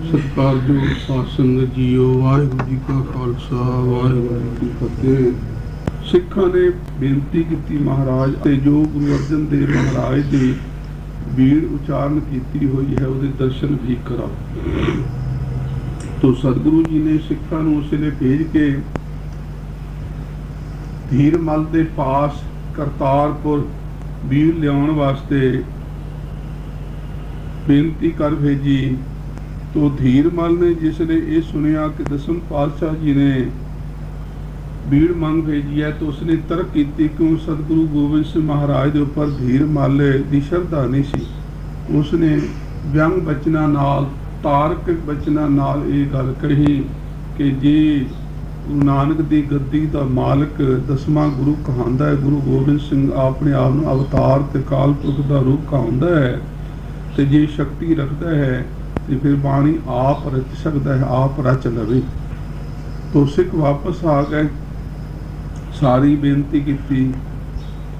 ਸਤਿਕਾਰਯੋਗ ਸਾਧ ਸੰਗਤ ਜੀਓ, ਵਾਹਿਗੁਰੂ ਜੀ ਕਾ ਖਾਲਸਾ, ਵਾਹਿਗੁਰੂ ਜੀ ਕੀ ਫਤਿਹ। ਸਿੱਖਾਂ ਨੇ ਬੇਨਤੀ ਕੀਤੀ ਮਹਾਰਾਜ ਤੇ ਜੋ ਗੁਰੂ ਅਰਜਨ ਦੇਵ ਮਹਾਰਾਜ ਦੀ ਬੀੜ ਉਚਾਰਨ ਕੀਤੀ ਹੋਈ ਹੈ, ਉਹਦੇ ਦਰਸ਼ਨ ਵੀ ਕਰਾਓ। ਤੋ ਸਤਿਗੁਰੂ ਜੀ ਨੇ ਸਿੱਖਾਂ ਨੂੰ ਉਸ ਵੇਲੇ ਭੇਜ ਕੇ ਧੀਰਮਲ ਦੇ ਪਾਸ ਕਰਤਾਰਪੁਰ ਵੀਰ ਲਿਆਉਣ ਵਾਸਤੇ ਬੇਨਤੀ ਕਰ ਭੇਜੀ। ਤੋ ਧੀਰਮਲ ਨੇ ਜਿਸ ਨੇ ਇਹ ਸੁਨਿਆ ਕਿ ਦਸਮ ਪਾਤਸ਼ਾਹ ਜੀ ਨੇ ਬੀੜ ਮੰਗ ਭੇਜੀ ਹੈ ਤਾਂ ਉਸਨੇ ਤਰਕ ਕੀਤੀ ਕਿਉਂ ਸਤਿਗੁਰੂ ਗੋਬਿੰਦ ਸਿੰਘ ਮਹਾਰਾਜ ਦੇ ਉੱਪਰ ਧੀਰਮਲ ਦੀ ਸ਼ਰਧਾ ਨਹੀਂ ਸੀ। ਉਸਨੇ ਵਿਅੰਗ ਬਚਨਾਂ ਨਾਲ, ਤਾਰਕ ਬਚਨਾਂ ਨਾਲ ਇਹ ਗੱਲ ਕਹੀ ਕਿ ਜੇ ਗੁਰੂ ਨਾਨਕ ਦੀ ਗੱਦੀ ਦਾ ਮਾਲਕ ਦਸਵਾਂ ਗੁਰੂ ਕਹਾਂਦਾ ਹੈ, ਗੁਰੂ ਗੋਬਿੰਦ ਸਿੰਘ ਆਪਣੇ ਆਪ ਨੂੰ ਅਵਤਾਰ ਤੇ ਕਾਲ ਪੁਰਖ ਦਾ ਰੂਪ ਕਹਾਉਂਦਾ ਹੈ ਤੇ ਜੇ ਸ਼ਕਤੀ ਰੱਖਦਾ ਹੈ ਤੇ ਫਿਰ ਬਾਣੀ ਆਪ ਰਚ ਸਕਦਾ ਹੈ, ਆਪ ਰਚ ਲਵੇ। ਤੋ ਸਿੱਖ ਵਾਪਸ ਆ ਗਏ। ਸਾਰੀ ਬੇਨਤੀ ਕੀਤੀ।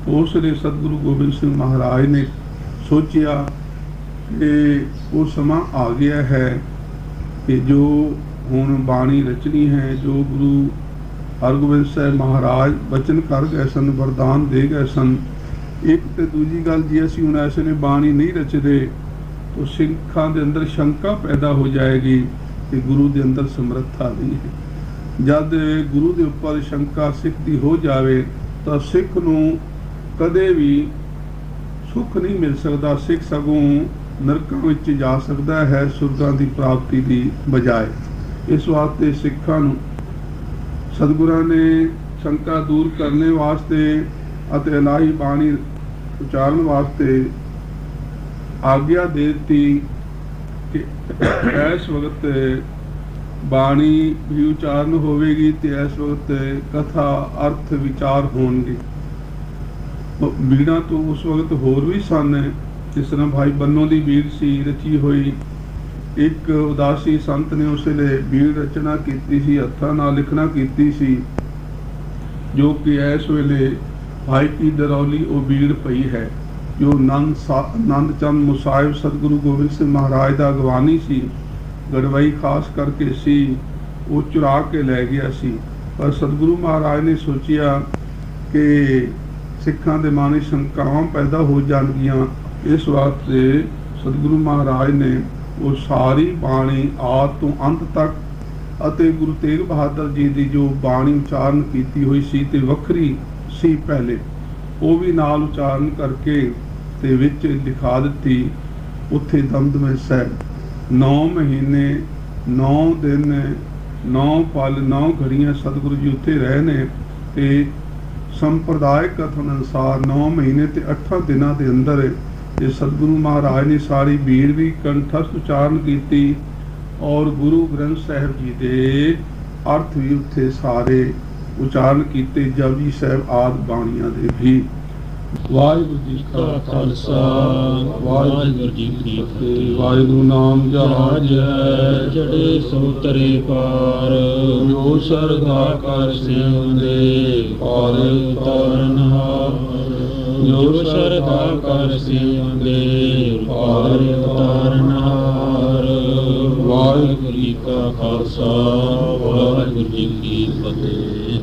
ਉਸ ਨੇ ਸਤਿਗੁਰੂ ਗੋਬਿੰਦ ਸਿੰਘ ਮਹਾਰਾਜ ਨੇ ਸੋਚਿਆ ਕਿ ਉਹ ਸਮਾਂ ਆ ਗਿਆ ਹੈ ਕਿ ਜੋ ਹੁਣ ਬਾਣੀ ਰਚਣੀ ਹੈ, ਜੋ ਗੁਰੂ ਹਰਗੋਬਿੰਦ ਸਾਹਿਬ ਮਹਾਰਾਜ ਬਚਨ ਕਰ ਗਏ ਸਨ, ਵਰਦਾਨ ਦੇ ਗਏ ਸਨ, ਇੱਕ ਤੇ ਦੂਜੀ ਗੱਲ ਜੀ ਅਸੀਂ ਹੁਣ ਐਸੇ ਨੇ ਬਾਣੀ ਨਹੀਂ ਰਚਦੇ ਤਾਂ ਸਿੱਖਾਂ ਦੇ ਅੰਦਰ ਸ਼ੰਕਾ ਪੈਦਾ ਹੋ ਜਾਏਗੀ ਕਿ ਗੁਰੂ ਦੇ ਅੰਦਰ ਸਮਰੱਥਾ ਨਹੀਂ ਹੈ। ਜਦ ਗੁਰੂ ਦੇ ਉੱਪਰ ਸ਼ੰਕਾ ਸਿੱਖ ਦੀ ਹੋ ਜਾਵੇ, ਤਾਂ ਸਿੱਖ ਨੂੰ ਕਦੇ ਵੀ ਸੁੱਖ ਨਹੀਂ ਮਿਲ ਸਕਦਾ। ਸਿੱਖ ਸਗੋਂ ਨਰਕਾਂ ਵਿੱਚ ਜਾ ਸਕਦਾ ਹੈ ਸੁਰਗਾਂ ਦੀ ਪ੍ਰਾਪਤੀ ਦੀ ਬਜਾਏ। ਇਸ ਵਾਸਤੇ ਸਿੱਖਾਂ ਨੂੰ ਸਤਿਗੁਰਾਂ ਨੇ ਸ਼ੰਕਾ ਦੂਰ ਕਰਨੇ ਵਾਸਤੇ ਅਤੇ ਇਲਾਹੀ ਬਾਣੀ ਉਚਾਰਨ ਵਾਸਤੇ ਆਗਿਆ ਦੇ ਦਿੱਤੀ ਕਿ ਇਸ ਵਕਤ ਬਾਣੀ ਵੀ ਉਚਾਰਨ ਹੋਵੇਗੀ ਤੇ ਇਸ ਵਕਤ ਕਥਾ, ਅਰਥ, ਵਿਚਾਰ ਹੋਣਗੇ। ਬੀੜਾਂ ਤੋਂ ਉਸ ਵਕਤ ਹੋਰ ਵੀ ਸਨ, ਜਿਸ ਤਰ੍ਹਾਂ ਭਾਈ ਬੰਨੋ ਦੀ ਬੀੜ ਸੀ, ਰਚੀ ਹੋਈ ਇੱਕ ਉਦਾਸੀ ਸੰਤ ਨੇ ਉਸ ਵੇਲੇ ਬੀੜ ਰਚਨਾ ਕੀਤੀ ਸੀ, ਹੱਥਾਂ ਨਾਲ ਲਿਖਣਾ ਕੀਤੀ ਸੀ, ਜੋ ਕਿ ਇਸ ਵੇਲੇ ਭਾਈ ਕੀ ਦਰੌਲੀ ਉਹ ਬੀੜ ਪਈ ਹੈ। ਜੋ ਨੰਦ ਆਨੰਦ ਚੰਦ ਮੁਸਾਹਿਬ ਸਤਿਗੁਰੂ ਗੋਬਿੰਦ ਸਿੰਘ ਮਹਾਰਾਜ ਦਾ ਅਗਵਾਨੀ ਸੀ, ਗੜਵਾਈ ਖਾਸ ਕਰਕੇ ਸੀ, ਉਹ ਚੁਰਾ ਕੇ ਲੈ ਗਿਆ ਸੀ। ਪਰ ਸਤਿਗੁਰੂ ਮਹਾਰਾਜ ਨੇ ਸੋਚਿਆ ਕਿ ਸਿੱਖਾਂ ਦੇ ਮਨ ਵਿੱਚ ਸ਼ੰਕਾਵਾਂ ਪੈਦਾ ਹੋ ਜਾਣਗੀਆਂ। ਇਸ ਵਾਸਤੇ ਸਤਿਗੁਰੂ ਮਹਾਰਾਜ ਨੇ ਉਹ ਸਾਰੀ ਬਾਣੀ ਆਦ ਤੋਂ ਅੰਤ ਤੱਕ ਅਤੇ ਗੁਰੂ ਤੇਗ ਬਹਾਦਰ ਜੀ ਦੀ ਜੋ ਬਾਣੀ ਉਚਾਰਨ ਕੀਤੀ ਹੋਈ ਸੀ ਤੇ ਵੱਖਰੀ ਸੀ ਪਹਿਲੇ, ਉਹ ਵੀ ਨਾਲ ਉਚਾਰਨ ਕਰਕੇ ਤੇ ਵਿੱਚ ਲਿਖਾ ਦਿੱਤੀ, ਉੱਥੇ ਦਮਦਮੇ ਸਾਹਿਬ 9 ਮਹੀਨੇ 9 ਦਿਨ 9 ਪਲ 9 ਘੜੀਆਂ ਸਤਿਗੁਰੂ ਜੀ ਉੱਥੇ ਰਹੇ ਨੇ ਤੇ ਸੰਪਰਦਾਇਕ ਕਥਨ ਅਨੁਸਾਰ 9 ਮਹੀਨੇ ਤੇ 8 ਦਿਨਾਂ ਦੇ ਅੰਦਰ ਇਹ ਸਤਿਗੁਰੂ ਮਹਾਰਾਜ ਨੇ ਸਾਰੀ ਬੀੜ ਵੀ ਕੰਠਸਥ ਉਚਾਰਨ ਕੀਤੀ ਔਰ ਗੁਰੂ ਗ੍ਰੰਥ ਸਾਹਿਬ ਜੀ ਦੇ ਅਰਥ ਵੀ ਉੱਥੇ ਸਾਰੇ ਉਚਾਰਨ ਕੀਤੇ, ਜਪਜੀ ਸਾਹਿਬ ਆਦ ਬਾਣੀਆਂ ਦੇ ਵੀ। ਵਾਹਿਗੁਰੂ ਜੀ ਕਾ ਖਾਲਸਾ, ਵਾਹਿਗੁਰੂ ਜੀ ਕੀ ਫਤਿਹ। ਵਾਹਿਗੁਰੂ ਨਾਮ ਜਹਾਜ ਚੜੇ ਸੋ ਤਰੇ ਪਾਰ। ਜੋ ਸਰਦਾ ਕਰ ਸਿਉਂਦੇ, ਪਾਰ ਉਤਾਰਨ ਹਾਰ ਜੋ ਸ਼ਰਧਾ ਕਰ ਸਿਉਂਦੇ, ਪਾਰ ਉਤਾਰਨ ਹਾਰ ਵਾਹਿਗੁਰੂ ਜੀ ਕਾ ਖਾਲਸਾ, ਵਾਹਿਗੁਰੂ ਜੀ ਕੀ ਫਤਿਹ।